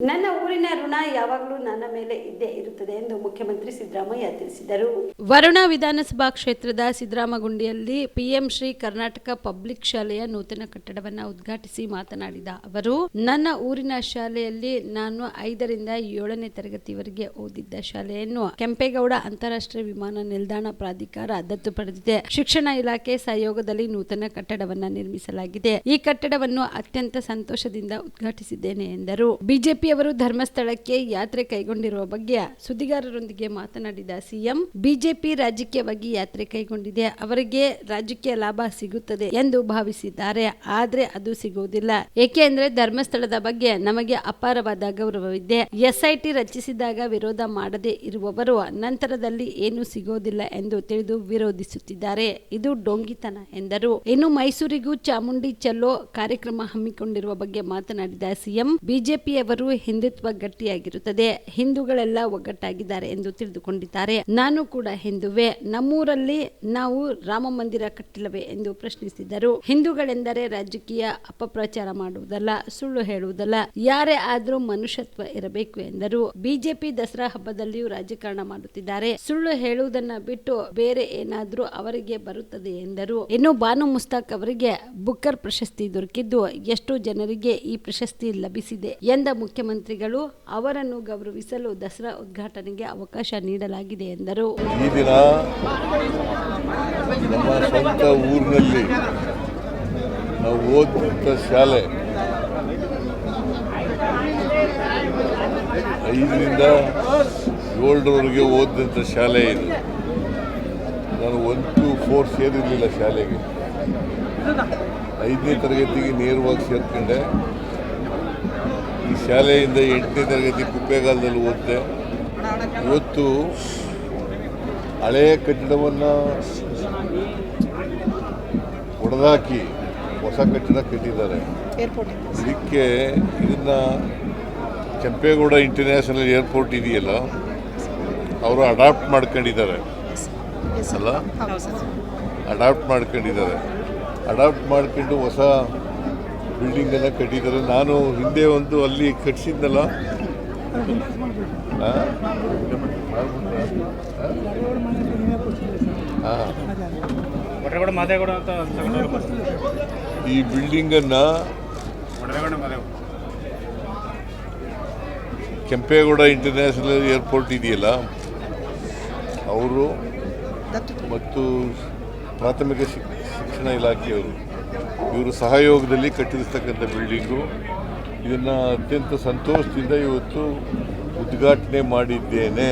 ನನ್ನ ಊರಿನ ಋಣ ಯಾವಾಗಲೂ ನನ್ನ ಮೇಲೆ ಇದ್ದೇ ಇರುತ್ತದೆ ಎಂದು ಮುಖ್ಯಮಂತ್ರಿ ಸಿದ್ದರಾಮಯ್ಯ ತಿಳಿಸಿದರು. ವರುಣಾ ವಿಧಾನಸಭಾ ಕ್ಷೇತ್ರದ ಸಿದ್ದರಾಮಗುಂಡಿಯಲ್ಲಿ ಪಿಎಂ ಶ್ರೀ ಕರ್ನಾಟಕ ಪಬ್ಲಿಕ್ ಶಾಲೆಯ ನೂತನ ಕಟ್ಟಡವನ್ನು ಉದ್ಘಾಟಿಸಿ ಮಾತನಾಡಿದ ಅವರು, ನನ್ನ ಊರಿನ ಶಾಲೆಯಲ್ಲಿ ನಾನು ಐದರಿಂದ ಏಳನೇ ತರಗತಿವರೆಗೆ ಓದಿದ್ದ ಶಾಲೆಯನ್ನು ಕೆಂಪೇಗೌಡ ಅಂತಾರಾಷ್ಟ್ರೀಯ ವಿಮಾನ ನಿಲ್ದಾಣ ಪ್ರಾಧಿಕಾರ ದತ್ತು ಪಡೆದಿದೆ. ಶಿಕ್ಷಣ ಇಲಾಖೆ ಸಹಯೋಗದಲ್ಲಿ ನೂತನ ಕಟ್ಟಡವನ್ನ ನಿರ್ಮಿಸಲಾಗಿದೆ. ಈ ಕಟ್ಟಡವನ್ನು ಅತ್ಯಂತ ಸಂತೋಷದಿಂದ ಉದ್ಘಾಟಿಸಿದ್ದೇನೆ ಎಂದರು. ಬಿಜೆಪಿಯವರು ಧರ್ಮಸ್ಥಳಕ್ಕೆ ಯಾತ್ರೆ ಕೈಗೊಂಡಿರುವ ಬಗ್ಗೆ ಸುದ್ದಿಗಾರರೊಂದಿಗೆ ಮಾತನಾಡಿದ ಸಿಎಂ, ಬಿಜೆಪಿ ರಾಜಕೀಯವಾಗಿ ಯಾತ್ರೆ ಕೈಗೊಂಡಿದೆ, ಅವರಿಗೆ ರಾಜಕೀಯ ಲಾಭ ಸಿಗುತ್ತದೆ ಎಂದು ಭಾವಿಸಿದ್ದಾರೆ, ಆದ್ರೆ ಅದು ಸಿಗುವುದಿಲ್ಲ. ಏಕೆಂದ್ರೆ ಧರ್ಮಸ್ಥಳದ ಬಗ್ಗೆ ನಮಗೆ ಅಪಾರವಾದ ಗೌರವವಿದೆ. ಎಸ್ಐಟಿ ರಚಿಸಿದಾಗ ವಿರೋಧ ಮಾಡದೇ ಇರುವವರು ನಂತರದಲ್ಲಿ ಏನು ಸಿಗೋದಿಲ್ಲ ಎಂದು ತಿಳಿದು ವಿರೋಧಿಸುತ್ತಿದ್ದಾರೆ. ಇದು ಡೊಂಗಿತನ ಎಂದರು. ಇನ್ನು ಮೈಸೂರಿಗೂ ಚಾಮುಂಡಿ ಚೆಲ್ಲೋ ಕಾರ್ಯಕ್ರಮ ಹಮ್ಮಿಕೊಂಡಿರುವ ಬಗ್ಗೆ ಮಾತನಾಡಿದ ಸಿಎಂ, ಬಿಜೆಪಿಯವರು ಹಿಂದುತ್ವ ಗಟ್ಟಿಯಾಗಿರುತ್ತದೆ. ಹಿಂದೂಗಳೆಲ್ಲ ಒಗ್ಗಟ್ಟಾಗಿದ್ದಾರೆ ಎಂದು ತಿಳಿದುಕೊಂಡಿದ್ದಾರೆ. ನಾನು ಕೂಡ ಹಿಂದುವೆ. ನಮ್ಮೂರಲ್ಲಿ ನಾವು ರಾಮ ಮಂದಿರ ಕಟ್ಟಿಲ್ಲವೇ ಎಂದು ಪ್ರಶ್ನಿಸಿದರು. ಹಿಂದೂಗಳೆಂದರೆ ರಾಜಕೀಯ ಅಪಪ್ರಚಾರ ಮಾಡುವುದಲ್ಲ, ಸುಳ್ಳು ಹೇಳುವುದಲ್ಲ. ಯಾರೇ ಆದ್ರೂ ಮನುಷ್ಯತ್ವ ಇರಬೇಕು ಎಂದರು. ಬಿಜೆಪಿ ದಸರಾ ಹಬ್ಬದಲ್ಲಿಯೂ ರಾಜಕಾರಣ ಮಾಡುತ್ತಿದ್ದಾರೆ. ಸುಳ್ಳು ಹೇಳುವುದನ್ನ ಬಿಟ್ಟು ಬೇರೆ ಏನಾದ್ರೂ ಅವರಿಗೆ ಬರುತ್ತದೆ ಎಂದರು. ಇನ್ನು ಬಾನು ಮುಸ್ತಾಕ್ ಅವರಿಗೆ ಬುಕ್ಕರ್ ಪ್ರಶಸ್ತಿ ದೊರಕಿದ್ದು, ಎಷ್ಟು ಜನರಿಗೆ ಈ ಪ್ರಶಸ್ತಿ ಲಭಿಸಿದೆ ಎಂದ ಮುಖ್ಯಮಂತ್ರಿಗಳು ಅವರನ್ನು ಗೌರವಿಸಲು ದಸರಾ ಉದ್ಘಾಟನೆಗೆ ಅವಕಾಶ ನೀಡಲಾಗಿದೆ ಎಂದರು. ಈ ದಿನ ನಮ್ಮ ಸ್ವಂತ ಊರಿನಲ್ಲಿ ನಾವು ಓದಿದಂಥ ಶಾಲೆ ಐದರಿಂದ ಏಳರವರೆಗೆ ಓದಿದಂಥ ಶಾಲೆ ಇದು. ನಾನು ಒನ್ ಟು ಫೋರ್ ಸೇರಿರಲಿಲ್ಲ ಶಾಲೆಗೆ. ಐದನೇ ತರಗತಿಗೆ ನೇರವಾಗಿ ಸೇರ್ಕೊಂಡೆ. ಈ ಶಾಲೆಯಿಂದ ಎಂಟನೇ ತರಗತಿ ಕುಪ್ಪೇಗಾಲದಲ್ಲಿ ಓದಿದೆ. ಇವತ್ತು ಹಳೆಯ ಕಟ್ಟಡವನ್ನು ಹೊಡೆದಾಕಿ ಹೊಸ ಕಟ್ಟಡ ಕಟ್ಟಿದ್ದಾರೆ. ಇದಕ್ಕೆ ಇದನ್ನು ಕೆಂಪೇಗೌಡ ಇಂಟರ್ನ್ಯಾಷನಲ್ ಏರ್ಪೋರ್ಟ್ ಇದೆಯಲ್ಲ ಅವರು ಅಡಾಪ್ಟ್ ಮಾಡ್ಕೊಂಡಿದ್ದಾರೆ. ಅಲ್ಲ? ಅಡಾಪ್ಟ್ ಮಾಡ್ಕೊಂಡಿದ್ದಾರೆ. ಅಡಾಪ್ಟ್ ಮಾಡ್ಕೊಂಡು ಹೊಸ ಬಿಲ್ಡಿಂಗನ್ನು ಕಟ್ಟಿದ್ದಾರೆ. ನಾನು ಹಿಂದೆ ಒಂದು ಅಲ್ಲಿ ಅಂತ ಈ ಬಿಲ್ಡಿಂಗನ್ನು ಕೆಂಪೇಗೌಡ ಇಂಟರ್ನ್ಯಾಷನಲ್ ಏರ್ಪೋರ್ಟ್ ಇದೆಯಲ್ಲ? ಅವರು ಮತ್ತು ಪ್ರಾಥಮಿಕ ಶಿಕ್- ಶಿಕ್ಷಣ ಇಲಾಖೆಯವರು. ಇವರು ಸಹಯೋಗದಲ್ಲಿ ಕಟ್ಟಿರ್ತಕ್ಕಂಥ ಬಿಲ್ಡಿಂಗು. ಇದನ್ನು ಅತ್ಯಂತ ಸಂತೋಷದಿಂದ ಇವತ್ತು ಉದ್ಘಾಟನೆ ಮಾಡಿದ್ದೇನೆ.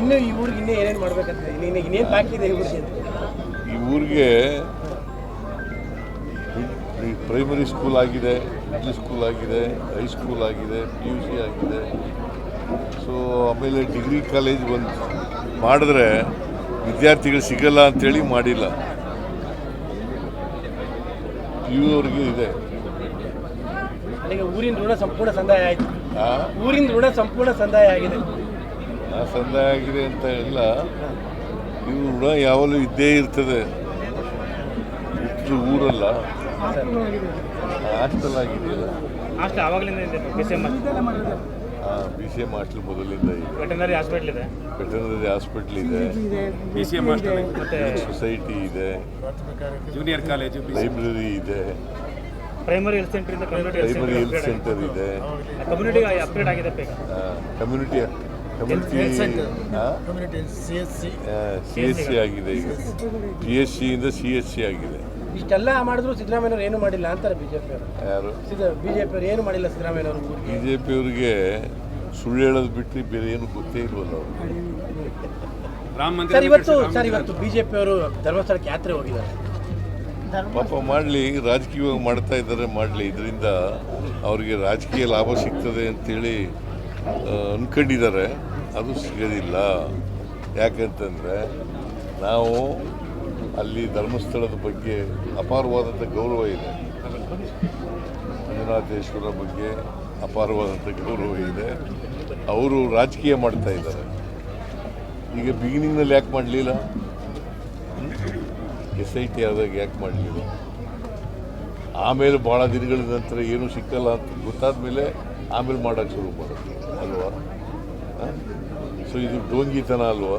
ಇನ್ನು ಈ ಊರಿಗೆ ಇನ್ನೂ ಏನೇನು ಮಾಡ್ಬೇಕಂತ ಇನ್ನೇನು ಬಾಕಿ ಇದೆ ಈ ಊರಿಗೆ? ಪ್ರೈಮರಿ ಸ್ಕೂಲ್ ಆಗಿದೆ ಮಿಡ್ಲ್ ಸ್ಕೂಲ್ ಆಗಿದೆ ಹೈಸ್ಕೂಲ್ ಆಗಿದೆ ಪಿ ಯು ಸಿ ಆಗಿದೆ. ಸೊ ಆಮೇಲೆ ಡಿಗ್ರಿ ಕಾಲೇಜ್ ಬಂದು ಮಾಡಿದ್ರೆ ವಿದ್ಯಾರ್ಥಿಗಳು ಸಿಗಲ್ಲ ಅಂತೇಳಿ ಮಾಡಿಲ್ಲ. ಪಿ ಯು ಅವ್ರಿಗೂ ಇದೆ ಊರಿನ ಋಣ ಸಂಪೂರ್ಣ ಸಂದಾಯ ಆಯ್ತು. ಆ? ಊರಿನ ಋಣ ಸಂಪೂರ್ಣ ಸಂದಾಯ ಆಗಿದೆ. ಆ ಸಂದಾಯ ಆಗಿದೆ ಅಂತ ಇಲ್ಲ. ಇವು ಋಣ ಯಾವಾಗಲೂ ಇದ್ದೇ ಇರ್ತದೆ. ಇಷ್ಟು ಊರಲ್ಲ. ಹಾಸ್ಟೆಲ್ ಆಗಿದೆಯಲ್ಲ. ಬಿ ಸಿ ಎಂ ಹಾಸ್ಟೆಲ್ ಮೊದಲಿಂದ ಇದೆ. ವೆಟನರಿ ಹಾಸ್ಪಿಟ್ಲ್ ಇದೆ. ವೆಟನರಿ ಹಾಸ್ಪಿಟ್ಲ್ ಇದೆ. ಬಿ ಸಿ ಹಾಸ್ಟೆಲ್ ಸೊಸೈಟಿ ಇದೆ. ಜೂನಿಯರ್ ಕಾಲೇಜು ಲೈಬ್ರರಿ ಇದೆ. ಪ್ರೈಮರಿ ಹೆಲ್ತ್ ಸೆಂಟರ್ ಇಂದ. ಕಮ್ಯುನಿಟಿ ಪ್ರೈಮರಿ ಹೆಲ್ತ್ ಸೆಂಟರ್ ಇದೆ. ಕಮ್ಯುನಿಟಿ ಅಪ್ಗ್ರೇಡ್ ಆಗಿದೆ ಕಮ್ಯುನಿಟಿ ಸಿ ಎಸ್ ಸಿ ಆಗಿದೆ ಈಗ. ಪಿ ಎಸ್ ಸಿ ಇಂದ ಸಿ ಎಸ್ ಸಿ ಆಗಿದೆ. ಇಷ್ಟೆಲ್ಲ ಮಾಡಿದ್ರು ಸಿದ್ದರಾಮಯ್ಯವ್ರು ಏನು ಮಾಡಿಲ್ಲ ಅಂತಾರೆ ಬಿಜೆಪಿ ಅವರು. ಯಾರು? ಬಿಜೆಪಿ ಅವರು ಏನು ಮಾಡಿಲ್ಲ ಸಿದ್ದರಾಮಯ್ಯವ್ರು ಬಿಜೆಪಿ ಅವರಿಗೆ ಜೆ ಪಿಯವರಿಗೆ ಸುಳ್ಳು ಹೇಳೋದು ಬಿಟ್ಟು ಬೇರೆ ಏನು ಗೊತ್ತೇ ಇಲ್ವಲ್ಲ ಅವರು. ಸರ್ ಇವತ್ತು ಸರ್ ಇವತ್ತು ಬಿಜೆಪಿ ಅವರು ಧರ್ಮಸ್ಥಳಕ್ಕೆ ಯಾತ್ರೆ ಹೋಗಿದ್ದಾರೆ. ಪಾಪ ಮಾಡಲಿ ರಾಜಕೀಯವಾಗಿ ಮಾಡ್ತಾ ಇದ್ದಾರೆ ಮಾಡಲಿ. ಇದರಿಂದ ಅವರಿಗೆ ರಾಜಕೀಯ ಲಾಭ ಸಿಗ್ತದೆ ಅಂತೇಳಿ ಅಂದ್ಕೊಂಡಿದ್ದಾರೆ ಅನ್ಕೊಂಡಿದ್ದಾರೆ. ಅದು ಸಿಗೋದಿಲ್ಲ. ಯಾಕಂತಂದರೆ ನಾವು ಅಲ್ಲಿ ಧರ್ಮಸ್ಥಳದ ಬಗ್ಗೆ ಅಪಾರವಾದಂಥ ಗೌರವ ಇದೆ. ಮಂಜುನಾಥೇಶ್ವರ ಬಗ್ಗೆ ಅಪಾರವಾದಂಥ ಗೌರವ ಇದೆ. ಅವರು ರಾಜಕೀಯ ಮಾಡ್ತಾ ಇದ್ದಾರೆ. ಈಗ ಬಿಗಿನಿಂಗ್ನಲ್ಲಿ ಯಾಕೆ ಮಾಡಲಿಲ್ಲ? ಎಸ್ ಐ ಟಿ ಆದಾಗ ಯಾಕೆ ಮಾಡಲಿಲ್ಲ? ಆಮೇಲೆ ಭಾಳ ದಿನಗಳ ನಂತರ ಏನೂ ಸಿಕ್ಕಲ್ಲ ಅಂತ ಗೊತ್ತಾದ ಮೇಲೆ ಆಮೇಲೆ ಮಾಡೋಕ್ಕೆ ಶುರು ಮಾಡೋದು ಅಲ್ವಾ? ಸೊ ಇದು ಡೋಂಗಿತನ, ಅಲ್ವಾ?